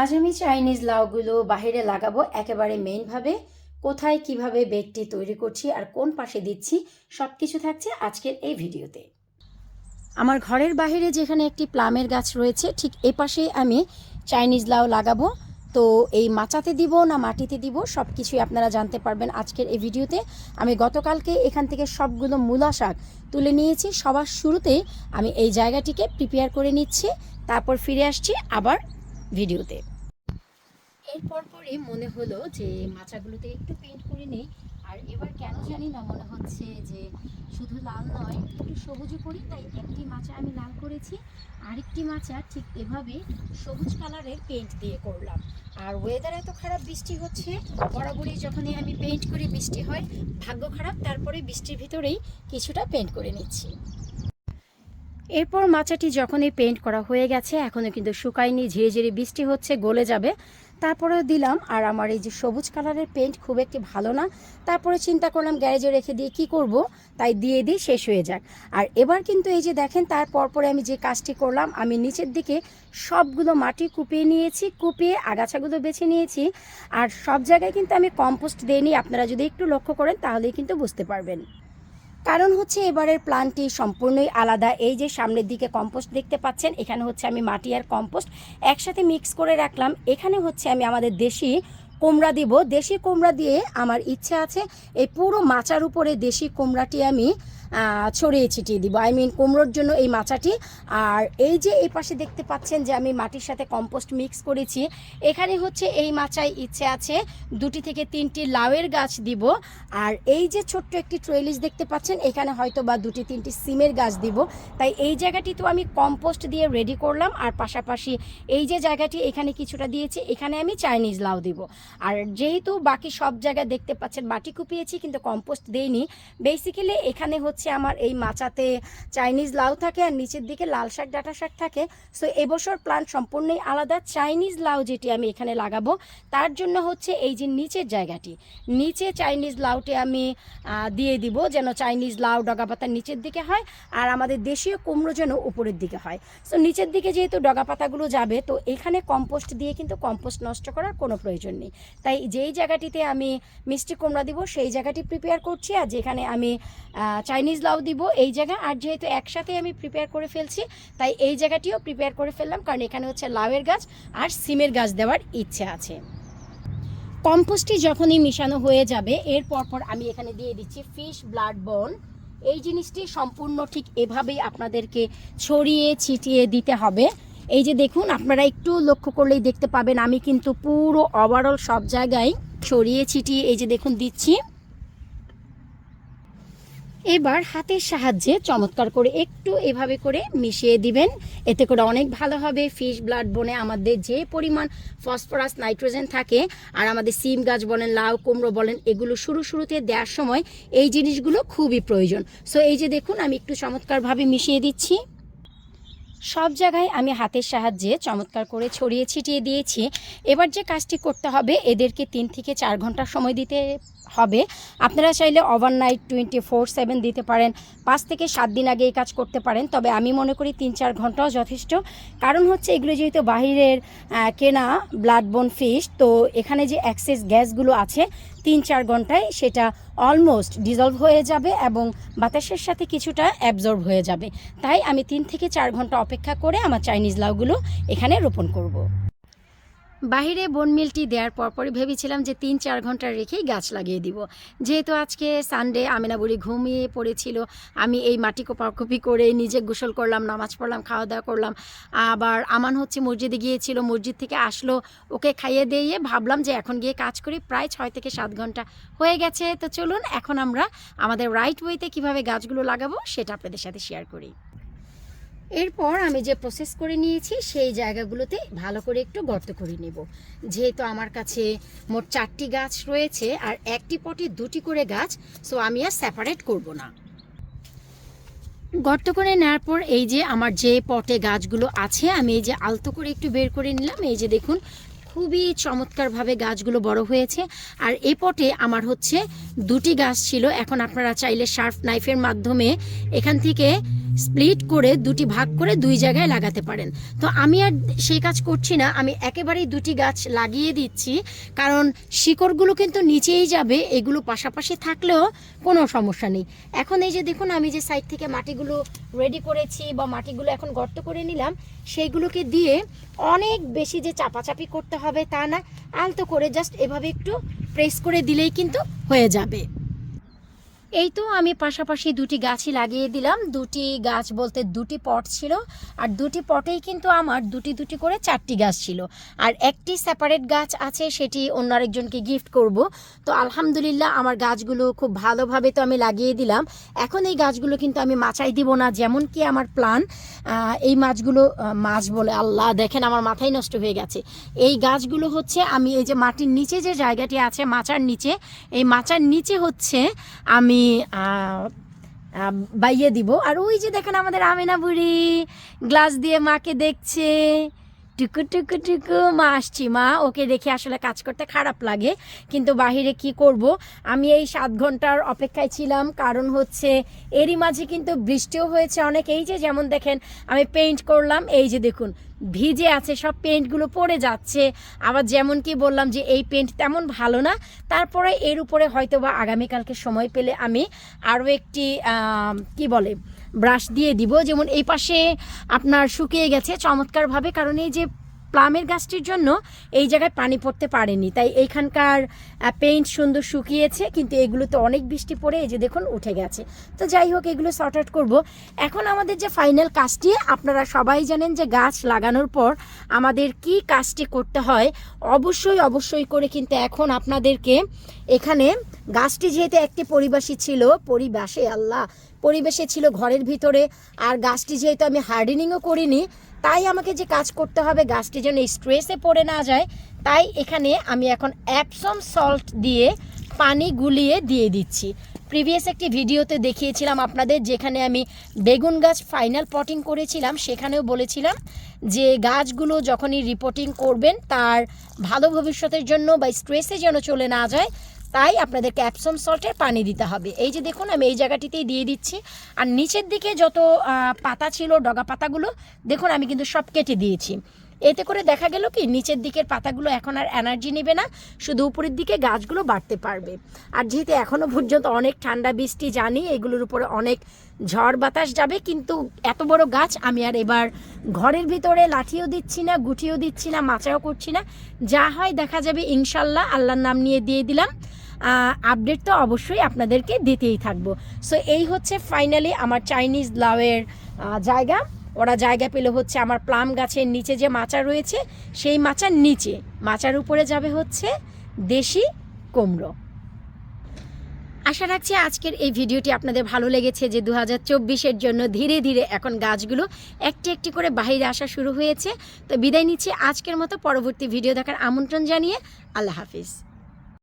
আজ আমি চাইনিজ লাউগুলো বাইরে লাগাবো একেবারে মেইনভাবে কোথায় কীভাবে বেগটি তৈরি করছি আর কোন পাশে দিচ্ছি সব কিছু থাকছে আজকের এই ভিডিওতে। আমার ঘরের বাইরে যেখানে একটি প্লামের গাছ রয়েছে, ঠিক এ পাশে আমি চাইনিজ লাউ লাগাবো। তো এই মাচাতে দিব না মাটিতে দিব সব কিছুই আপনারা জানতে পারবেন আজকের এই ভিডিওতে। আমি গতকালকে এখান থেকে সবগুলো মূলা শাক তুলে নিয়েছি, সবার শুরুতেই আমি এই জায়গাটিকে প্রিপেয়ার করে নিচ্ছি, তারপর ফিরে আসছি আবার ভিডিওতে। এরপর পরে মনে হলো যে মাচাগুলোতে একটু পেইন্ট করে নেই, আর এবার কেন জানি না মনে হচ্ছে যে শুধু লাল নয়, একটু সবুজও করি, তাই একটি মাচা আমি লাল করেছি, আরেকটি মাচা ঠিক এভাবে সবুজ কালারের পেইন্ট দিয়ে করলাম। আর ওয়েদার এত খারাপ, বৃষ্টি হচ্ছে, বরাবরই যখনই আমি পেইন্ট করি বৃষ্টি হয়, ভাগ্য খারাপ, তারপরে বৃষ্টির ভিতরেই কিছুটা পেইন্ট করে নিচ্ছি। এরপর মাচাটি যখনই পেইন্ট করা হয়ে গেছে, এখনও কিন্তু শুকায়নি ঝিরে ঝিরে বৃষ্টি হচ্ছে, গলে যাবে। তারপরে দিলাম, আর আমার এই যে সবুজ কালারের পেইন্ট খুব একটি ভালো না। তারপরে চিন্তা করলাম গ্যারেজে রেখে দিয়ে কি করব, তাই দিয়ে দিই, শেষ হয়ে যাক। আর এবার কিন্তু এই যে দেখেন তারপর পরে আমি যে কাজটি করলাম, আমি নিচের দিকে সবগুলো মাটি কুপিয়ে নিয়েছি, কুপিয়ে আগাছাগুলো বেছে নিয়েছি। আর সব জায়গায় কিন্তু আমি কম্পোস্ট দিইনি, আপনারা যদি একটু লক্ষ্য করেন, তাহলেই কিন্তু বুঝতে পারবেন। কারণ হচ্ছে এবারের প্ল্যানটি সম্পূর্ণই আলাদা। এই যে সামনের দিকে কম্পোস্ট দেখতে পাচ্ছেন, এখানে হচ্ছে আমি মাটি আর কম্পোস্ট একসাথে মিক্স করে রাখলাম। এখানে হচ্ছে আমি আমাদের দেশি কুমড়া দিব। দেশি কুমড়া দিয়ে আমার ইচ্ছে আছে এই পুরো মাচার উপরে দেশি কুমড়াটি আমি ছড়িয়ে ছিটিয়ে দিব। আই মিন কুমড়োর জন্য এই মাচাটি। আর এই যে এই পাশে দেখতে পাচ্ছেন যে আমি মাটির সাথে কম্পোস্ট মিক্স করেছি, এখানে হচ্ছে এই মাচায় ইচ্ছে আছে দুটি থেকে তিনটি লাউয়ের গাছ দিব। আর এই যে ছোট্ট একটি ট্রেলিস দেখতে পাচ্ছেন, এখানে হয়তো বা দুটি তিনটি সিমের গাছ দিব। তাই এই জায়গাটি তো আমি কম্পোস্ট দিয়ে রেডি করলাম, আর পাশাপাশি এই যে জায়গাটি এখানে কিছুটা দিয়েছি, এখানে আমি চাইনিজ লাউ দিব। আর যেহেতু বাকি সব জায়গায় দেখতে পাচ্ছেন, মাটি কুপিয়েছি, কিন্তু কম্পোস্ট দেইনি। বেসিক্যালি এখানে হচ্ছে আমার এই মাচাতে চাইনিজ লাউ থাকে আর নিচের দিকে লাল শাক ডাটা শাক থাকে। সো এবছর প্লান্ট সম্পূর্ণই আলাদা। চাইনিজ লাউ যেটি আমি এখানে লাগাবো তার জন্য হচ্ছে এই যে নিচের জায়গাটি নিচে চাইনিজ লাউটি আমি দিয়ে দিব যেন চাইনিজ লাউ ডগাপাতার নিচের দিকে হয় আর আমাদের দেশীয় কুমড়ো যেন উপরের দিকে হয়। সো নিচের দিকে যেহেতু ডগাপাতাগুলো যাবে তো এখানে কম্পোস্ট দিয়ে কিন্তু কম্পোস্ট নষ্ট করার কোনো প্রয়োজন নেই। তাই যেই জায়গাটিতে আমি মিষ্টি কুমড়া দিব সেই জায়গাটি প্রিপেয়ার করছি আর যেখানে আমি আহ, চাইনিজ লাউ দিব এই জায়গা। আর যেহেতু একসাথে আমি প্রিপেয়ার করে ফেলছি, তাই এই জায়গাটিও প্রিপেয়ার করে ফেললাম, কারণ এখানে হচ্ছে লাউয়ের গাছ আর সিমের গাছ দেওয়ার ইচ্ছে আছে। কম্পোস্টটি যখনই মিশানো হয়ে যাবে, এর পরপর আমি এখানে দিয়ে দিচ্ছি ফিশ ব্লাড বোন এই জিনিসটি সম্পূর্ণ ঠিক এভাবেই আপনাদেরকে ছড়িয়ে ছিটিয়ে দিতে হবে। এই যে দেখুন, আপনারা একটু লক্ষ্য করলেই দেখতে পাবেন, আমি কিন্তু পুরো ওভারঅল সব জায়গায় ছড়িয়ে ছিটিয়ে এই যে দেখুন দিচ্ছি। এবার হাতের সাহায্যে চমৎকার করে একটু এভাবে করে মিশিয়ে দিবেন। এতে করে অনেক ভালো হবে। ফিশ ব্লাড বনে আমাদের যে পরিমাণ ফসফরাস, নাইট্রোজেন থাকে, আর আমাদের সিম গাছ বলেন, লাউ, কুমড়ো বলেন, এগুলো শুরু শুরুতে দেওয়ার সময় এই জিনিসগুলো খুবই প্রয়োজন। সো এই যে দেখুন, আমি একটু চমৎকারভাবে মিশিয়ে দিচ্ছি। সব জায়গায় আমি হাতের সাহায্যে চমৎকার করে ছড়িয়ে ছিটিয়ে দিয়েছি। এবার যে কাজটি করতে হবে, এদেরকে তিন থেকে চার ঘণ্টা সময় দিতে হবে। আপনারা চাইলে ওভারনাইট টোয়েন্টি ফোর সেভেন দিতে পারেন। পাঁচ থেকে সাত দিন আগে এই কাজ করতে পারেন। তবে আমি মনে করি তিন চার ঘন্টাও যথেষ্ট। কারণ হচ্ছে এগুলো যেহেতু বাহিরের কেনা ব্লাড বোন ফিশ তো এখানে যে অ্যাক্সেস গ্যাসগুলো আছে তিন চার ঘন্টায় সেটা অলমোস্ট ডিজলভ হয়ে যাবে এবং বাতাসের সাথে কিছুটা অ্যাবজর্ব হয়ে যাবে তাই আমি তিন থেকে চার ঘণ্টা অপেক্ষা করে আমার চাইনিজ লাউগুলো এখানে রোপণ করব। বাহিরে বনমিলটি দেওয়ার পরপরই ভেবেছিলাম যে তিন চার ঘণ্টা রেখেই গাছ লাগিয়ে দিব। যেহেতু আজকে সানডে আমিনা বুড়ি ঘুমিয়ে পড়েছিল, আমি এই মাটি কোপাকুপি করে নিজে গোসল করলাম, নামাজ পড়লাম খাওয়া দাওয়া করলাম। আবার আমান হচ্ছে মসজিদে গিয়েছিল, মসজিদ থেকে আসলো, ওকে খাইয়ে দিয়ে ভাবলাম যে এখন গিয়ে কাজ করি, প্রায় ছয় থেকে সাত ঘণ্টা হয়ে গেছে। তো চলুন, এখন আমরা আমাদের রাইট ওয়েতে কীভাবে গাছগুলো লাগাবো, সেটা আপনাদের সাথে শেয়ার করি। এরপর আমি যে প্রসেস করে নিয়েছি, সেই জায়গাগুলোতে ভালো করে একটু গর্ত করে নেব। যেহেতু আমার কাছে মোট চারটি গাছ রয়েছে, আর একটি পটে দুটি করে গাছ সো আমি আর সেপারেট করব না। গর্ত করে নেওয়ার পর এই যে আমার যে পটে গাছগুলো আছে, আমি এই যে আলতো করে একটু বের করে নিলাম। এই যে দেখুন খুবই চমৎকারভাবে গাছগুলো বড় হয়েছে। আর এই পটে আমার হচ্ছে দুটি গাছ ছিল। এখন আপনারা চাইলে শার্প নাইফের মাধ্যমে এখান থেকে স্প্লিট করে দুটি ভাগ করে দুই জায়গায় লাগাতে পারেন। তো আমি আর সেই কাজ করছি না। আমি একেবারেই দুটি গাছ লাগিয়ে দিচ্ছি। কারণ শিকড়গুলো কিন্তু নিচেই যাবে, এগুলো পাশাপাশি থাকলেও কোনো সমস্যা নেই। এখন এই যে দেখুন, আমি যে সাইড থেকে মাটিগুলো রেডি করেছি বা মাটিগুলো এখন গর্ত করে নিলাম, সেইগুলোকে দিয়ে অনেক বেশি যে চাপাচাপি করতে হবে তা না। আলতো করে জাস্ট এভাবে একটু প্রেস করে দিলেই কিন্তু হয়ে যাবে। এই তো আমি পাশাপাশি দুটি গাছই লাগিয়ে দিলাম। দুটি গাছ বলতে দুটি পট ছিল আর দুটি পটেই কিন্তু আমার দুটি দুটি করে চারটি গাছ ছিল। আর একটি সেপারেট গাছ আছে, সেটি অন্য আরেকজনকে গিফট করব। তো আলহামদুলিল্লাহ আমার গাছগুলো খুব ভালোভাবে তো আমি লাগিয়ে দিলাম। এখন এই গাছগুলো কিন্তু আমি মাচাই দিব না, যেমন কি আমার প্ল্যান এই মাছগুলো মাছ বলে আল্লাহ, দেখেন আমার মাথাই নষ্ট হয়ে গেছে। এই গাছগুলো হচ্ছে, আমি এই যে মাটির নিচে যে জায়গাটি আছে, মাচার নিচে, এই মাচার নিচে হচ্ছে আমি বাইয়ে দিব। আর ওই যে দেখেন আমাদের আমেনা বুড়ি, গ্লাস দিয়ে মাকে দেখছে। টুকু টুকু টুকু, মা আসছি। মা ওকে দেখে আসলে কাজ করতে খারাপ লাগে, কিন্তু বাহিরে কি করব? আমি এই সাত ঘণ্টার অপেক্ষায় ছিলাম। কারণ হচ্ছে এরই মাঝে কিন্তু বৃষ্টিও হয়েছে অনেক। এই যে যেমন দেখেন, আমি পেইন্ট করলাম। এই যে দেখুন ভিজে আছে, সব পেন্টগুলো পড়ে যাচ্ছে। আবার যেমন কি বললাম যে এই পেন্ট তেমন ভালো না। তারপরে এর উপরে হয়তো বা আগামীকালকে সময় পেলে আমি আরও একটি কি বলে, ব্রাশ দিয়ে দিব। যেমন এই পাশে আপনার শুকিয়ে গেছে চমৎকারভাবে। কারণ এই যে প্লামের গাছটির জন্য এই জায়গায় পানি পড়তে পারেনি। তাই এইখানকার পেইন্ট সুন্দর শুকিয়েছে, কিন্তু এগুলোতে অনেক বৃষ্টি পড়ে, এই যে দেখুন, উঠে গেছে। তো যাই হোক, এগুলো সর্ট আউট করব। এখন আমাদের যে ফাইনাল কাজটি, আপনারা সবাই জানেন যে গাছ লাগানোর পর আমাদের কি কাজটি করতে হয়, অবশ্যই অবশ্যই করে কিন্তু এখন আপনাদেরকে এখানে গাছটি যেহেতু একটি পরিবাসী ছিল পরিবাসে আল্লাহ, পরিবেশে ছিল ঘরের ভিতরে, আর গাছটি যেহেতু আমি হার্ডেনিংও করিনি তাই আমাকে যে কাজ করতে হবে, গাছটি যেন স্ট্রেসে পড়ে না যায়, তাই এখানে আমি এখন অ্যাপসম সল্ট দিয়ে পানি গুলিয়ে দিয়ে দিচ্ছি। প্রিভিয়াস একটি ভিডিওতে দেখিয়েছিলাম আপনাদের, যেখানে আমি বেগুন গাছ ফাইনাল পটিং করেছিলাম, সেখানেও বলেছিলাম যে গাছগুলো যখনই রিপোর্টিং করবেন, তার ভালো ভবিষ্যতের জন্য বা স্ট্রেসে যেন চলে না যায় তাই আপনাদের অ্যাপসম সল্টের পানি দিতে হবে। এই যে দেখুন, আমি এই জায়গাটিতেই দিয়ে দিচ্ছি। আর নিচের দিকে যত পাতা ছিল, ডগা পাতাগুলো, দেখুন, আমি কিন্তু সব কেটে দিয়েছি। এতে করে দেখা গেল কি, নিচের দিকের পাতাগুলো এখন আর এনার্জি নেবে না, শুধু উপরের দিকে গাছগুলো বাড়তে পারবে। আর যেহেতু এখনও পর্যন্ত অনেক ঠান্ডা বৃষ্টি, জানি এগুলোর উপরে অনেক ঝড় বাতাস যাবে, কিন্তু এত বড় গাছ আমি আর এবার ঘরের ভিতরে লাঠিও দিচ্ছি না, গুটিও দিচ্ছি না, মাচাও করছি না। যা হয় দেখা যাবে, ইনশাল্লাহ, আল্লাহর নাম নিয়ে দিয়ে দিলাম। আপডেট তো অবশ্যই আপনাদেরকে দিতেই থাকব। সো এই হচ্ছে ফাইনালি আমার চাইনিজ লাউয়ের জায়গা। ওরা জায়গা পেলে হচ্ছে আমার প্লাম গাছের নিচে যে মাচা রয়েছে, সেই মাচার নিচে। মাচার উপরে যাবে হচ্ছে দেশি কুমড়ো। আশা রাখছি আজকের এই ভিডিওটি আপনাদের ভালো লেগেছে যে দু হাজার জন্য ধীরে ধীরে এখন গাছগুলো একটি একটি করে বাইরে আসা শুরু হয়েছে। তো বিদায় নিচ্ছি আজকের মতো পরবর্তী ভিডিও দেখার আমন্ত্রণ জানিয়ে আল্লাহ হাফিজ।